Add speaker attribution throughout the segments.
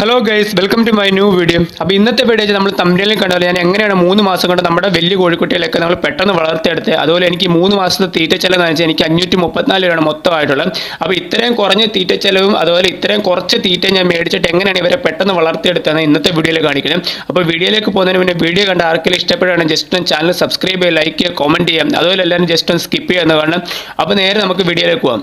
Speaker 1: Hello guys welcome to my new video അപ്പോൾ ഇന്നത്തെ video നമ്മൾ തമിഴിൽ കണ്ടാൽ ഞാൻ എങ്ങനെയാണ് മൂന്ന് മാസം കൊണ്ട് നമ്മുടെ വലിയ കോഴിക്കുട്ടികളൊക്കെ നമ്മൾ പെട്ടെന്ന് വളർത്തിയെടുത്ത് അതുപോലെ എനിക്ക് മൂന്ന് മാസത്തെ തീറ്റ ചെലവ് എന്ന് എനിക്ക് അഞ്ഞൂറ്റി മുപ്പത്തിനാല് രൂപയാണ് മൊത്തമായിട്ടുള്ളത് അപ്പോൾ ഇത്രയും കുറഞ്ഞ തീറ്റച്ചെലവും അതുപോലെ ഇത്രയും കുറച്ച് തീറ്റ ഞാൻ മേടിച്ചിട്ട് എങ്ങനെയാണ് ഇവരെ പെട്ടെന്ന് വളർത്തിയെടുത്തതെന്ന് ഇന്നത്തെ വീഡിയോയിൽ കാണിക്കുന്നത്. അപ്പോൾ വീഡിയോയിലേക്ക് പോകുന്നതിന് മുന്നേ വീഡിയോ കണ്ട ആർക്കെങ്കിലും ഇഷ്ടപ്പെടുകയാണ് ജസ്റ്റ് ഒന്ന് ചാനൽ സബ്സ്ക്രൈബ് ചെയ്യുക ലൈക്ക് ചെയ്യുക കമന്റ് ചെയ്യാം അതുപോലെ എല്ലാവരും ജസ്റ്റ് ഒന്ന് സ്കിപ്പ് ചെയ്യുക എന്ന് കാണണം. അപ്പോൾ നേരെ നമുക്ക് വീഡിയോയിലേക്ക് പോകാം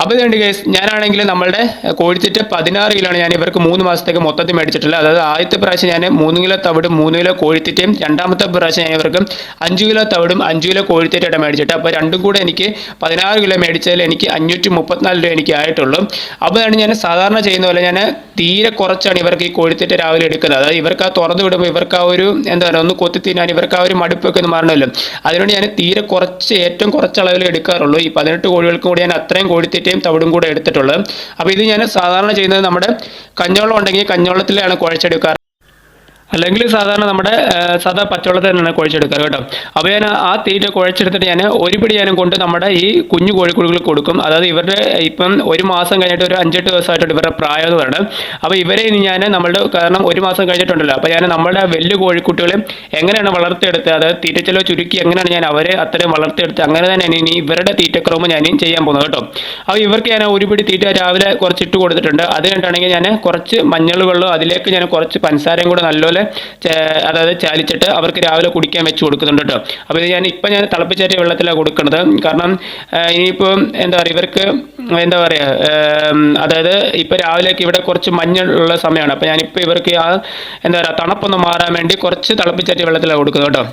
Speaker 1: അപ്പോൾ ഇതുണ്ട് കേസ് ഞാനാണെങ്കിൽ നമ്മളുടെ കോഴിത്തീറ്റ പതിനാറ് കിലോയാണ് ഞാൻ ഇവർക്ക് മൂന്ന് മാസത്തേക്ക് മൊത്തത്തിൽ മേടിച്ചിട്ടുള്ളത്. അതായത് ആദ്യത്തെ പ്രാവശ്യം ഞാൻ മൂന്ന് കിലോ തവിടും മൂന്ന് കിലോ കോഴിത്തീറ്റയും രണ്ടാമത്തെ പ്രാവശ്യം ഞാൻ ഇവർക്ക് അഞ്ച് കിലോ തവിടും അഞ്ച് കിലോ കോഴിത്തീറ്റയുടെ മേടിച്ചിട്ട്. അപ്പോൾ രണ്ടും കൂടെ എനിക്ക് പതിനാറ് കിലോ മേടിച്ചതിൽ എനിക്ക് അഞ്ഞൂറ്റി മുപ്പത്തിനാല് രൂപ എനിക്ക് ആയിട്ടുള്ളൂ. അപ്പോൾ ഞാൻ സാധാരണ ചെയ്യുന്ന പോലെ ഞാൻ തീരെ കുറച്ചാണ് ഇവർക്ക് ഈ കോഴിത്തീറ്റ രാവിലെ എടുക്കുന്നത്. അതായത് ഇവർക്ക് ആ തുറന്നു വിടുമ്പോൾ ഇവർക്ക് ആ ഒരു എന്താ പറയുക ഒന്ന് കൊത്തി തിന്നാൻ ഇവർക്ക് ആ ഒരു മടുപ്പൊക്കെ ഒന്ന് മാറണമല്ലോ. അതിനുവേണ്ടി ഞാൻ തീരെ കുറച്ച് ഏറ്റവും കുറച്ച് അളവിൽ എടുക്കാറുള്ളൂ. ഈ പതിനെട്ട് കോഴികൾക്കും കൂടി ഞാൻ അത്രയും കോഴിത്തിറ്റയും തവിടും കൂടെ എടുത്തിട്ടുള്ളത്. അപ്പോൾ ഇത് ഞാൻ സാധാരണ ചെയ്യുന്നത് നമ്മുടെ കഞ്ഞോളം ഉണ്ടെങ്കിൽ കഞ്ഞോളത്തിലാണ് കുഴച്ചെടുക്കാറ്. അല്ലെങ്കിൽ സാധാരണ നമ്മുടെ സാധാ പച്ചവെള്ളത്തിൽ തന്നെയാണ് കുഴച്ചെടുക്കാറ് കേട്ടോ. അപ്പോൾ ഞാൻ ആ തീറ്റ കുഴച്ചെടുത്തിട്ട് ഞാൻ ഒരു പിടി ഞാനും കൊണ്ട് നമ്മുടെ ഈ കുഞ്ഞു കോഴിക്കുഴികൾ കൊടുക്കും. അതായത് ഇവരുടെ ഇപ്പം ഒരു മാസം കഴിഞ്ഞിട്ട് ഒരു അഞ്ചെട്ട് ദിവസമായിട്ടുണ്ട് ഇവരുടെ പ്രായം എന്ന് അപ്പോൾ ഇവരെ ഇനി ഞാൻ നമ്മളുടെ കാരണം ഒരു മാസം കഴിഞ്ഞിട്ടുണ്ടല്ലോ. അപ്പോൾ ഞാൻ നമ്മുടെ വലിയ കോഴിക്കുട്ടികളെ എങ്ങനെയാണ് വളർത്തിയെടുത്തത്? അതായത് തീറ്റ ചെലവ് ചുരുക്കി എങ്ങനെയാണ് ഞാൻ അവരെ അത്രയും വളർത്തിയെടുത്ത് അങ്ങനെ തന്നെ ഇനി ഇവരുടെ തീറ്റക്രമം ഞാൻ ചെയ്യാൻ പോകുന്നത് കേട്ടോ. അപ്പോൾ ഇവർക്ക് ഞാൻ ഒരു പിടി തീറ്റ രാവിലെ കുറച്ച് ഇട്ട് കൊടുത്തിട്ടുണ്ട്. അത് കണ്ടാണെങ്കിൽ ഞാൻ കുറച്ച് മഞ്ഞൾ വെള്ളം അതിലേക്ക് ഞാൻ കുറച്ച് പഞ്ചസാരയും കൂടെ നല്ലപോലെ ചേ- അതായത് ചാലിച്ചിട്ട് അവർക്ക് രാവിലെ കുടിക്കാൻ വെച്ച് കൊടുക്കുന്നുണ്ട് കേട്ടോ അപ്പോൾ ഇത് ഞാൻ ഇപ്പം ഞാൻ തിളപ്പിച്ചേറ്റ വെള്ളത്തിലാണ് കൊടുക്കുന്നത് കാരണം ഇനിയിപ്പോൾ എന്താ പറയുക ഇവർക്ക് എന്താ പറയുക അതായത് ഇപ്പോൾ രാവിലേക്ക് ഇവിടെ കുറച്ച് മഞ്ഞുള്ള സമയമാണ്. അപ്പോൾ ഞാനിപ്പോൾ ഇവർക്ക് ആ എന്താ പറയുക തണുപ്പൊന്ന് മാറാൻ വേണ്ടി കുറച്ച് തിളപ്പിച്ചേറ്റ വെള്ളത്തിലാണ് കൊടുക്കുന്നത് കേട്ടോ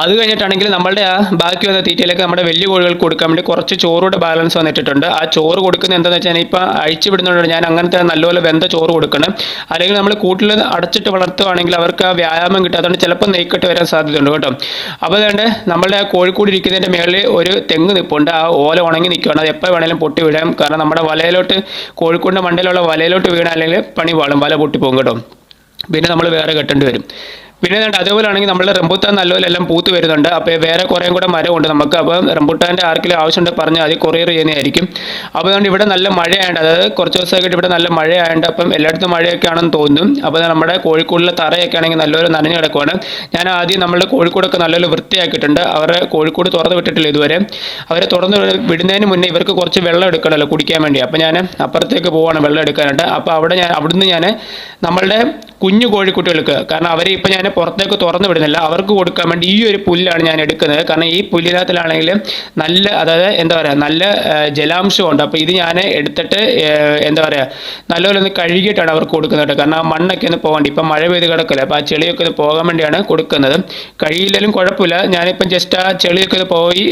Speaker 1: അത് കഴിഞ്ഞിട്ടാണെങ്കിൽ നമ്മളുടെ ആ ബാക്കി വന്ന തീറ്റയിലേക്ക് നമ്മുടെ വലിയ കോഴികൾക്ക് കൊടുക്കാൻ വേണ്ടി കുറച്ച് ചോറൂടെ ബാലൻസ് വന്നിട്ടുണ്ട് ആ ചോറ് കൊടുക്കുന്നത് എന്താണെന്ന് വെച്ചാൽ ഇപ്പോൾ അഴിച്ചു വിടുന്നുണ്ട് ഞാൻ അങ്ങനത്തെ നല്ലപോലെ വെന്ത ചോറ് കൊടുക്കണം. അല്ലെങ്കിൽ നമ്മൾ കൂട്ടിൽ അടച്ചിട്ട് വളർത്തുകയാണെങ്കിൽ അവർക്ക് ആ വ്യായാമം കിട്ടും. അതുകൊണ്ട് ചിലപ്പോൾ നെയ്ക്കെട്ട് വരാൻ സാധ്യതയുണ്ട് കേട്ടോ. അപ്പോൾ അതുകൊണ്ട് നമ്മളുടെ ആ കോഴിക്കൂട് ഇരിക്കുന്നതിന്റെ മേളിൽ ഒരു തെങ്ങ് നിൽപ്പുണ്ട് ആ ഓല ഉണങ്ങി നിൽക്കുകയാണ്. അത് എപ്പോൾ വേണേലും പൊട്ടി വിടാം. കാരണം നമ്മുടെ വലയിലോട്ട് കോഴിക്കൂടിന്റെ മണ്ടയിലുള്ള വലയിലോട്ട് വീണാല്ലെങ്കിൽ പണി പാളും. വല പൊട്ടിപ്പോകും കേട്ടോ. പിന്നെ നമ്മൾ വേറെ കെട്ടേണ്ടി വരും. പിന്നെ ഏതാണ്ട് അതേപോലെ ആണെങ്കിൽ നമ്മൾ റംബുട്ടാൻ നല്ലപോലെ എല്ലാം പൂത്ത് വരുന്നുണ്ട്. അപ്പോൾ വേറെ കുറേയും കൂടെ മരമുണ്ട് നമുക്ക്. അപ്പോൾ റംബുട്ടാന്റെ ആർക്കെങ്കിലും ആവശ്യമുണ്ട് പറഞ്ഞാൽ അത് കൊറിയർ ചെയ്യുന്നതായിരിക്കും. അപ്പോൾ അതുകൊണ്ട് ഇവിടെ നല്ല മഴയായതുകൊണ്ട് അതായത് കുറച്ച് ദിവസമായിട്ട് ഇവിടെ നല്ല മഴയായതുകൊണ്ട് അപ്പം എല്ലായിടത്തും മഴയൊക്കെ ആണെന്ന് തോന്നും. അപ്പോൾ നമ്മുടെ കോഴിക്കോടിലെ തറയൊക്കെ ആണെങ്കിൽ നല്ലപോലെ നനഞ്ഞു കിടക്കുവാണ്. ഞാൻ ആദ്യം നമ്മളുടെ കോഴിക്കോടൊക്കെ നല്ലപോലെ വൃത്തിയാക്കിയിട്ടുണ്ട്. അവരെ കോഴിക്കോട് തുറന്ന് വിട്ടിട്ടില്ല ഇതുവരെ. അവരെ തുറന്ന് വിട- വിടുന്നതിന് മുന്നേ ഇവർക്ക് കുറച്ച് വെള്ളം എടുക്കണമല്ലോ കുടിക്കാൻ വേണ്ടി. അപ്പോൾ ഞാൻ അപ്പുറത്തേക്ക് പോവാണ് വെള്ളം എടുക്കാനായിട്ട്. അപ്പോൾ അവിടെ ഞാൻ അവിടുന്ന് ഞാൻ നമ്മളുടെ കുഞ്ഞു കോഴിക്കുട്ടികൾക്ക്. കാരണം അവരെ ഇപ്പം ഞാൻ പുറത്തേക്ക് തുറന്നു വിടുന്നില്ല. അവർക്ക് കൊടുക്കാൻ വേണ്ടി ഈ ഒരു പുല്ലാണ് ഞാൻ എടുക്കുന്നത്. കാരണം ഈ പുല്ലിനകത്തിലാണെങ്കിൽ നല്ല അതായത് എന്താ പറയുക നല്ല ജലാംശമുണ്ട് അപ്പോൾ ഇത് ഞാൻ എടുത്തിട്ട് എന്താ പറയുക നല്ലപോലെ ഒന്ന് കഴുകിയിട്ടാണ് അവർക്ക് കൊടുക്കുന്നത് കാരണം ആ മണ്ണൊക്കെ ഒന്ന് പോകേണ്ടി. ഇപ്പം മഴ പെയ്ത് കിടക്കില്ല. അപ്പോൾ ആ ചെളിയൊക്കെ ഒന്ന് പോകാൻ വേണ്ടിയാണ് കൊടുക്കുന്നത്. കഴിയില്ലെങ്കിലും കുഴപ്പമില്ല. ഞാനിപ്പം ജസ്റ്റ് ആ ചെളിയൊക്കെ ഒന്ന് പോയി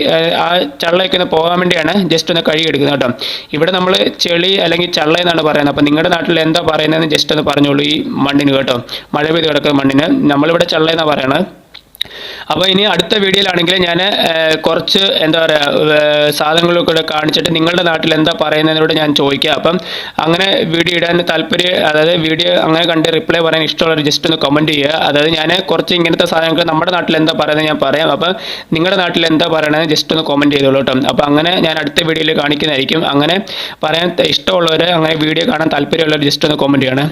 Speaker 1: ആ, ചള്ളയൊക്കെ ഒന്ന് പോകാൻ വേണ്ടിയാണ് ജസ്റ്റ് ഒന്ന് കഴുകിയെടുക്കുന്നത് കേട്ടോ. ഇവിടെ നമ്മൾ ചെളി അല്ലെങ്കിൽ ചള്ള എന്നാണ് പറയുന്നത്. അപ്പോൾ നിങ്ങളുടെ നാട്ടിൽ എന്താ പറയുന്നതെന്ന് ജസ്റ്റ് ഒന്ന് പറഞ്ഞോളൂ ഈ മണ്ണിന് കേട്ടോ. മഴ പെയ്ത് കിടക്കുന്ന മണ്ണിന്. നമ്മളിവിടെ ചള്ള എന്നാണ് പറയണത്. അപ്പോൾ ഇനി അടുത്ത വീഡിയോയിലാണെങ്കിൽ ഞാൻ കുറച്ച് എന്താ പറയുക സാധനങ്ങളൊക്കെ കൂടെ കാണിച്ചിട്ട് നിങ്ങളുടെ നാട്ടിൽ എന്താ പറയുന്നതിനോട് ഞാൻ ചോദിക്കാം. അപ്പം അങ്ങനെ വീഡിയോ ഇടാൻ താല്പര്യം അതായത് വീഡിയോ അങ്ങനെ കണ്ട് റിപ്ലൈ പറയാൻ ഇഷ്ടമുള്ളവർ ജസ്റ്റ് ഒന്ന് കമന്റ് ചെയ്യുക. അതായത് ഞാൻ കുറച്ച് ഇങ്ങനത്തെ സാധനങ്ങൾ നമ്മുടെ നാട്ടിൽ എന്താ പറയുന്നത് ഞാൻ പറയാം. അപ്പം നിങ്ങളുടെ നാട്ടിൽ എന്താ പറയണത് ജസ്റ്റ് ഒന്ന് കമന്റ് ചെയ്തോളൂ കേട്ടോ. അപ്പോൾ അങ്ങനെ ഞാൻ അടുത്ത വീഡിയോയിൽ കാണിക്കുന്നതായിരിക്കും. അങ്ങനെ പറയാൻ ഇഷ്ടമുള്ളവർ അങ്ങനെ വീഡിയോ കാണാൻ താല്പര്യമുള്ളവർ ജസ്റ്റ് ഒന്ന് കമന്റ് ചെയ്യണേ.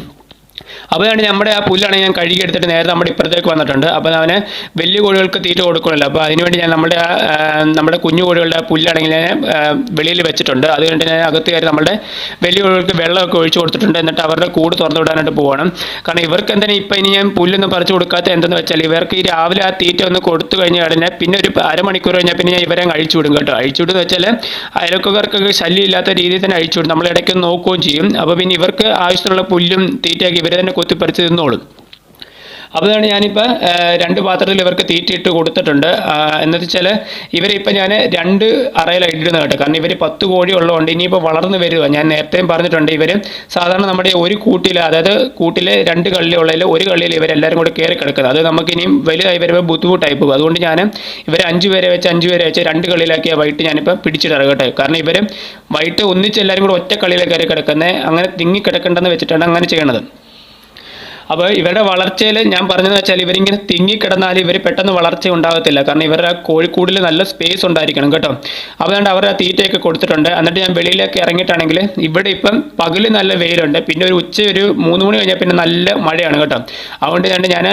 Speaker 1: അപ്പോൾ അതാണ് നമ്മുടെ ആ പുല്ലാണ് ഞാൻ കഴുകി എടുത്തിട്ട് നേരെ നമ്മുടെ ഇപ്പുറത്തേക്ക് വന്നിട്ടുണ്ട്. അപ്പോൾ അവന് വലിയ കോഴികൾക്ക് തീറ്റ കൊടുക്കണമല്ലോ അപ്പോൾ അതിനുവേണ്ടി ഞാൻ നമ്മുടെ നമ്മുടെ കുഞ്ഞു കോഴികളുടെ പുല്ലാണെങ്കിൽ ഞാൻ വെളിയിൽ വെച്ചിട്ടുണ്ട്. അത് കഴിഞ്ഞിട്ട് ഞാൻ അകത്ത് കയറി നമ്മുടെ വലിയ കോഴികൾക്ക് വെള്ളമൊക്കെ ഒഴിച്ചു കൊടുത്തിട്ടുണ്ട്. എന്നിട്ട് അവരുടെ കൂട് തുറന്നു വിടാനായിട്ട് പോകണം കാരണം ഇവർക്ക് എന്തിനാ ഇപ്പം ഇനി ഞാൻ പുല്ലൊന്നും പറിച്ചു കൊടുക്കാത്ത എന്തെന്ന് വെച്ചാൽ ഇവർക്ക് ഈ രാവിലെ ആ തീറ്റ ഒന്ന് കൊടുത്തു കഴിഞ്ഞ കഴിഞ്ഞാൽ പിന്നെ ഒരു അരമണിക്കൂർ കഴിഞ്ഞാൽ പിന്നെ ഞാൻ ഇവരെ അഴിച്ചു വിടും കേട്ടോ. അഴിച്ചു വിടുന്ന വെച്ചാൽ അയൽക്കാർക്കൊക്കെ ശല്യം ഇല്ലാത്ത രീതിയിൽ തന്നെ അഴിച്ചു വിടും. നമ്മൾ ഇടയ്ക്ക് നോക്കുകയും ചെയ്യും. അപ്പോൾ പിന്നെ ഇവർക്ക് ആവശ്യത്തിനുള്ള പുല്ലും തീറ്റയൊക്കെ ഇവരെ തന്നെ കൊത്തിപ്പറിച്ച് തിന്നോളും അപ്പോൾ അതാണ് ഞാനിപ്പോൾ രണ്ട് പാത്രത്തിൽ ഇവർക്ക് തീറ്റയിട്ട് കൊടുത്തിട്ടുണ്ട്. എന്നുവെച്ചാൽ വെച്ചാൽ ഇവരെ ഇപ്പം ഞാൻ രണ്ട് അറയിലായിട്ടിരുന്നു കേട്ടോ. കാരണം ഇവർ പത്ത് കോഴി ഉള്ളതുകൊണ്ട് ഇനിയിപ്പോൾ വളർന്നു വരിക ഞാൻ നേരത്തെയും പറഞ്ഞിട്ടുണ്ട് ഇവർ സാധാരണ നമ്മുടെ ഒരു കൂട്ടിൽ അതായത് കൂട്ടിൽ രണ്ട് കള്ളിയുള്ളതിൽ ഒരു കള്ളിയിൽ ഇവരെല്ലാവരും കൂടെ കയറി കിടക്കുന്നത്. അത് നമുക്കിനിയും വലുതായി വരുമ്പോൾ ബുദ്ധിമുട്ടായി പോകും. അതുകൊണ്ട് ഞാൻ ഇവരെ അഞ്ച് പേരെ വെച്ച് അഞ്ച് പേരെ വെച്ച് രണ്ട് കളിയിലാക്കിയ വൈകിട്ട് ഞാനിപ്പോൾ പിടിച്ചിട്ടിറങ്ങട്ടെ കാരണം ഇവർ വൈകിട്ട് ഒന്നിച്ച് എല്ലാവരും കൂടെ ഒറ്റ കളിയിലേക്ക് കയറി കിടക്കുന്നത് അങ്ങനെ തിങ്ങി കിടക്കേണ്ടെന്ന് വെച്ചിട്ടാണ് അങ്ങനെ ചെയ്യണത്. അപ്പോൾ ഇവരുടെ വളർച്ചയിൽ ഞാൻ പറഞ്ഞതെന്ന് വെച്ചാൽ ഇവരിങ്ങനെ തിങ്ങിക്കിടന്നാൽ ഇവർ പെട്ടെന്ന് വളർച്ച ഉണ്ടാകത്തില്ല. കാരണം ഇവരുടെ കോഴിക്കൂടിൽ നല്ല സ്പേസ് ഉണ്ടായിരിക്കണം കേട്ടോ. അതുകൊണ്ട് അവരുടെ തീറ്റയൊക്കെ കൊടുത്തിട്ടുണ്ട്. എന്നിട്ട് ഞാൻ വെളിയിലേക്ക് ഇറങ്ങിയിട്ടാണെങ്കിൽ ഇവിടെ ഇപ്പം പകൽ നല്ല വെയിലുണ്ട്. പിന്നെ ഒരു ഉച്ച ഒരു മൂന്ന് മണി കഴിഞ്ഞാൽ പിന്നെ നല്ല മഴയാണ് കേട്ടോ. അതുകൊണ്ട് ഞാൻ ഞാൻ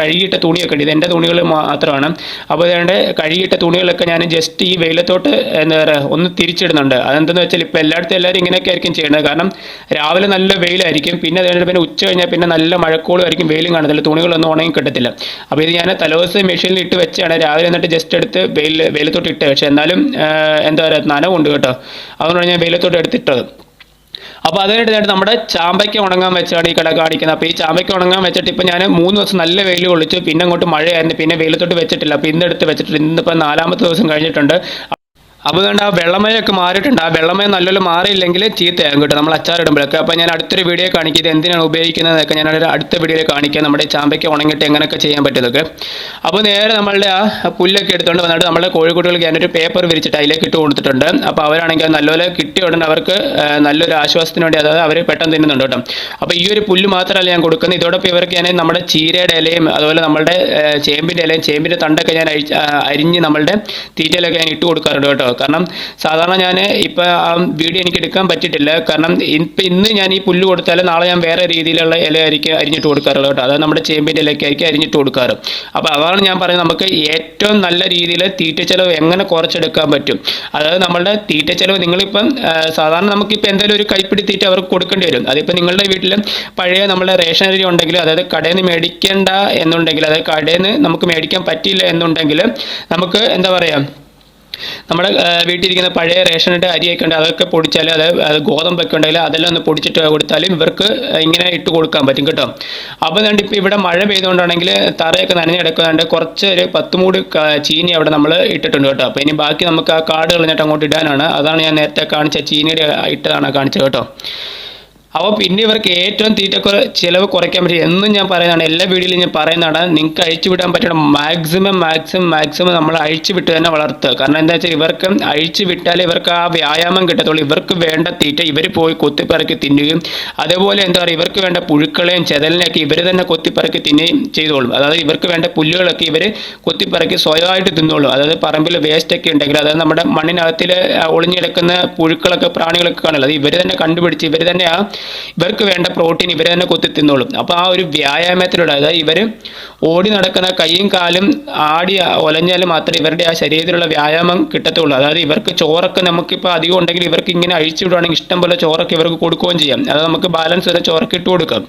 Speaker 1: കഴുകിയിട്ട തുണിയൊക്കെ ഉണ്ട്. ഇത് എന്റെ തുണികൾ മാത്രമാണ്. അപ്പോൾ അതുകൊണ്ട് കഴുകിയിട്ട തുണികളൊക്കെ ഞാൻ ജസ്റ്റ് ഈ വെയിലത്തോട്ട് എന്താ പറയുക ഒന്ന് തിരിച്ചിടുന്നുണ്ട്. അതെന്താണെന്ന് വെച്ചാൽ ഇപ്പോൾ എല്ലായിടത്തും എല്ലാവരും ഇങ്ങനെയൊക്കെ ആയിരിക്കും ചെയ്യുന്നത്. കാരണം രാവിലെ നല്ല വെയിലായിരിക്കും. പിന്നെ അതുകൊണ്ട് പിന്നെ ഉച്ച കഴിഞ്ഞാൽ പിന്നെ നല്ല മഴക്കോളും ആയിരിക്കും വെയിലും കാണത്തില്ല. തുണികളൊന്നും ഉണങ്ങി കിട്ടത്തില്ല. അപ്പോൾ ഇത് ഞാൻ തലേദിവസം മെഷീനിൽ ഇട്ട് വെച്ചാണ് രാവിലെ എന്നിട്ട് ജസ്റ്റ് എടുത്ത് വെയിൽ വെയിലത്തോട്ട് ഇട്ട് പക്ഷേ എന്നാലും എന്താ പറയുക നനവുണ്ട് കേട്ടോ. അതുകൊണ്ടാണ് ഞാൻ വെയിലത്തോട്ട് എടുത്തിട്ടത്. അപ്പോൾ അതിനായിട്ട് നമ്മുടെ ചാമ്പയ്ക്ക ഉണങ്ങാൻ വെച്ചാണ് ഈ കട കാണിക്കുന്നത്. അപ്പോൾ ഈ ചാമ്പയ്ക്ക ഉണങ്ങാൻ വെച്ചിട്ട് ഇപ്പോൾ ഞാൻ മൂന്ന് ദിവസം നല്ല വെയിൽ കൊള്ളിച്ചു. പിന്നെ അങ്ങോട്ട് മഴയായിരുന്നു. പിന്നെ വെയിലത്തോട്ട് വെച്ചിട്ടില്ല. അപ്പോൾ ഇന്നെടുത്ത് വെച്ചിട്ടില്ല ഇന്നിപ്പോൾ നാലാമത്തെ ദിവസം കഴിഞ്ഞിട്ടുണ്ട്. അപ്പോൾ അതുകൊണ്ട് ആ വെള്ളമയൊക്കെ മാറിയിട്ടുണ്ട്. ആ വെള്ളമയം നല്ലപോലെ മാറിയില്ലെങ്കിൽ ചീത്തയാകും കേട്ടോ നമ്മൾ അച്ചാറിടുമ്പോഴൊക്കെ. അപ്പോൾ ഞാൻ അടുത്തൊരു വീഡിയോ കാണിക്കും ഇത് എന്തിനാണ് ഉപയോഗിക്കുന്നതൊക്കെ ഞാൻ അടുത്ത വീഡിയോ കാണിക്കാം. നമ്മുടെ ചാമ്പയ്ക്ക് ഉണങ്ങിയിട്ട് എങ്ങനെയൊക്കെ ചെയ്യാൻ പറ്റുന്നതൊക്കെ. അപ്പോൾ നേരെ നമ്മളുടെ ആ പുല്ലൊക്കെ എടുത്തുകൊണ്ട് വന്നിട്ട് നമ്മുടെ കോഴിക്കുട്ടികൾക്ക് ഞാനൊരു പേപ്പർ വിരിച്ചിട്ട് അതിലേക്ക് ഇട്ട് കൊടുത്തിട്ടുണ്ട്. അപ്പോൾ അവരാണെങ്കിൽ നല്ലപോലെ കിട്ടിയ ഉടനെ അവർക്ക് നല്ലൊരു ആശ്വാസത്തിന് വേണ്ടി അതായത് അവർ പെട്ടെന്ന് തിന്നുന്നുണ്ട് കേട്ടോ. അപ്പോൾ ഈ ഒരു പുല്ല് മാത്രമല്ല ഞാൻ കൊടുക്കുന്നത്. ഇതോടൊപ്പം ഇവർക്ക് ഞാൻ നമ്മുടെ ചീരയുടെ ഇലയും അതുപോലെ നമ്മുടെ ചേമ്പിന്റെ ഇലയും ചേമ്പിന്റെ തണ്ടൊക്കെ ഞാൻ അരിഞ്ഞ് നമ്മളുടെ തീറ്റയിലൊക്കെ ഞാൻ ഇട്ട് കൊടുക്കാറുണ്ട് കേട്ടോ. കാരണം സാധാരണ ഞാൻ ഇപ്പോൾ ആ വീഡിയോ എനിക്ക് എടുക്കാൻ പറ്റിയിട്ടില്ല. കാരണം ഇപ്പം ഇന്ന് ഞാൻ ഈ പുല്ല് കൊടുത്താൽ നാളെ ഞാൻ വേറെ രീതിയിലുള്ള ഇല ആയിരിക്കും അരിഞ്ഞിട്ട് കൊടുക്കാറുള്ളത് കേട്ടോ. അതായത് നമ്മുടെ ചേമ്പിന്റെ ഇലയ്ക്കായിരിക്കും അരിഞ്ഞിട്ട് കൊടുക്കാറ്. അപ്പോൾ അതാണ് ഞാൻ പറയുന്നത് നമുക്ക് ഏറ്റവും നല്ല രീതിയിൽ തീറ്റച്ചെലവ് എങ്ങനെ കുറച്ചെടുക്കാൻ പറ്റും. അതായത് നമ്മളുടെ തീറ്റച്ചെലവ് നിങ്ങളിപ്പം സാധാരണ നമുക്കിപ്പോൾ എന്തായാലും ഒരു കൈപ്പിടി തീറ്റ അവർക്ക് കൊടുക്കേണ്ടി വരും. അതിപ്പോൾ നിങ്ങളുടെ വീട്ടിൽ പഴയ നമ്മുടെ റേഷൻ അരി ഉണ്ടെങ്കിൽ അതായത് കടയിൽ നിന്ന് മേടിക്കേണ്ട എന്നുണ്ടെങ്കിൽ അതായത് കടയിൽ നിന്ന് നമുക്ക് മേടിക്കാൻ പറ്റിയില്ല എന്നുണ്ടെങ്കിൽ നമുക്ക് എന്താ പറയുക നമ്മുടെ വീട്ടിലിരിക്കുന്ന പഴയ റേഷനിട്ട് അരിയൊക്കെ ഉണ്ട് അതൊക്കെ പൊടിച്ചാൽ അത് ഗോതമ്പൊക്കെ ഉണ്ടെങ്കിൽ അതെല്ലാം ഒന്ന് പൊടിച്ചിട്ട് കൊടുത്താലും ഇവർക്ക് ഇങ്ങനെ ഇട്ട് കൊടുക്കാൻ പറ്റും കേട്ടോ. അപ്പോൾ കണ്ട് ഇപ്പോൾ ഇവിടെ മഴ പെയ്തുകൊണ്ടാണെങ്കിൽ തറയൊക്കെ നനഞ്ഞെടുക്കുന്നുണ്ട്. കുറച്ച് ഒരു പത്ത് മൂടി ചീനി അവിടെ നമ്മൾ ഇട്ടിട്ടുണ്ട് കേട്ടോ. അപ്പോൾ ഇനി ബാക്കി നമുക്ക് ആ കാട് കളഞ്ഞിട്ട് അങ്ങോട്ട് ഇടാനാണ്. അതാണ് ഞാൻ നേരത്തെ കാണിച്ച ചീനിയുടെ ഇട്ടതാണ് കാണിച്ചത് കേട്ടോ. അപ്പോൾ പിന്നെ ഇവർക്ക് ഏറ്റവും തീറ്റ ചിലവ് കുറയ്ക്കാൻ പറ്റും എന്നും ഞാൻ പറയുന്നതാണ് എല്ലാ വീഡിയോയിലും ഞാൻ പറയുന്നതാണ് നിങ്ങൾക്ക് അഴിച്ചു വിടാൻ പറ്റണം മാക്സിമം മാക്സിമം മാക്സിമം നമ്മൾ അഴിച്ചു വിട്ട് തന്നെ വളർത്തുക. കാരണം എന്താ വെച്ചാൽ ഇവർക്ക് അഴിച്ചു വിട്ടാലേ ഇവർക്ക് ആ വ്യായാമം കിട്ടത്തുള്ളൂ. ഇവർക്ക് വേണ്ട തീറ്റ ഇവർ പോയി കൊത്തിപ്പറക്കി തിന്നുകയും അതേപോലെ എന്താ പറയുക ഇവർക്ക് വേണ്ട പുഴുക്കളെയും ചെതലിനെയൊക്കെ ഇവർ തന്നെ കൊത്തിപ്പറക്കി തിന്നുകയും ചെയ്തോളും. അതായത് ഇവർക്ക് വേണ്ട പുല്ലുകളൊക്കെ ഇവർ കൊത്തിപ്പറക്കി സ്വയമായിട്ട് തിന്നോളും. അതായത് പറമ്പിൽ വേസ്റ്റ് ഒക്കെ ഉണ്ടെങ്കിൽ അതായത് നമ്മുടെ മണ്ണിനകത്തിൽ ഒളിഞ്ഞിടക്കുന്ന പുഴുക്കളൊക്കെ പ്രാണികളൊക്കെ കാണില്ല അത് ഇവർ തന്നെ കണ്ടുപിടിച്ച് ഇവർ തന്നെ ആ ഇവർക്ക് വേണ്ട പ്രോട്ടീൻ ഇവർ തന്നെ കൊത്തി തിന്നോളും. അപ്പോൾ ആ ഒരു വ്യായാമത്തിലൂടെ അതായത് ഇവർ ഓടി നടക്കുന്ന കൈയും കാലും ആടി ഒലഞ്ഞാൽ മാത്രമേ ഇവരുടെ ആ ശരീരത്തിലുള്ള വ്യായാമം കിട്ടത്തുള്ളൂ. അതായത് ഇവർക്ക് ചോറൊക്കെ നമുക്കിപ്പോൾ അധികം ഉണ്ടെങ്കിൽ ഇവർക്ക് ഇങ്ങനെ അഴിച്ചു വിടുവാണെങ്കിൽ ഇഷ്ടം പോലെ ചോറൊക്കെ ഇവർക്ക് കൊടുക്കുകയും ചെയ്യാം. അത് നമുക്ക് ബാലൻസ് വരെ ചോറൊക്കെ ഇട്ട് കൊടുക്കാം.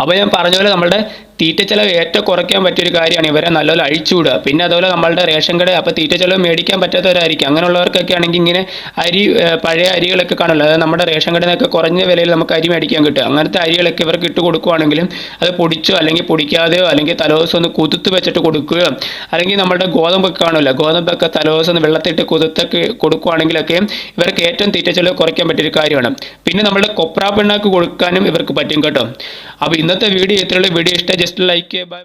Speaker 1: അപ്പോൾ ഞാൻ പറഞ്ഞ പോലെ നമ്മുടെ തീറ്റ ചെലവ് ഏറ്റവും കുറയ്ക്കാൻ പറ്റിയൊരു കാര്യമാണ് ഇവരെ നല്ലപോലെ അഴിച്ചുവിടുക. പിന്നെ അതുപോലെ നമ്മളുടെ റേഷൻ കട അപ്പോൾ തീറ്റ ചെലവ് മേടിക്കാൻ പറ്റാത്തവരായിരിക്കും. അങ്ങനെയുള്ളവർക്കൊക്കെ ആണെങ്കിൽ ഇങ്ങനെ അരി പഴയ അരികളൊക്കെ കാണുമല്ലോ. അതായത് നമ്മുടെ റേഷൻ കടയിൽ നിന്നൊക്കെ കുറഞ്ഞ വിലയിൽ നമുക്ക് അരി മേടിക്കാൻ കിട്ടും അങ്ങനത്തെ അരികളൊക്കെ ഇവർക്ക് ഇട്ട് കൊടുക്കുവാണെങ്കിലും അത് പൊടിച്ചോ അല്ലെങ്കിൽ പൊടിക്കാതെയോ അല്ലെങ്കിൽ തലേദിവസം ഒന്ന് കുതിർത്ത് വെച്ചിട്ട് കൊടുക്കുകയോ അല്ലെങ്കിൽ നമ്മുടെ ഗോതമ്പൊക്കെ കാണുമല്ലോ. ഗോതമ്പൊക്കെ തലേദിവസം ഒന്ന് വെള്ളത്തിട്ട് കുതിർത്തൊക്കെ കൊടുക്കുവാണെങ്കിലൊക്കെ ഇവർക്ക് ഏറ്റവും തീറ്റ ചെലവ് കുറയ്ക്കാൻ പറ്റിയൊരു കാര്യമാണ്. പിന്നെ നമ്മുടെ കൊപ്ര പിണ്ണാക്ക് കൊടുക്കാനും ഇവർക്ക് പറ്റും കേട്ടോ. അപ്പോൾ ഇന്നത്തെ വീഡിയോ ഇത്രയുള്ള വീഡിയോ ഇഷ്ടം ജസ്റ്റ് ലൈക്ക് ബൈ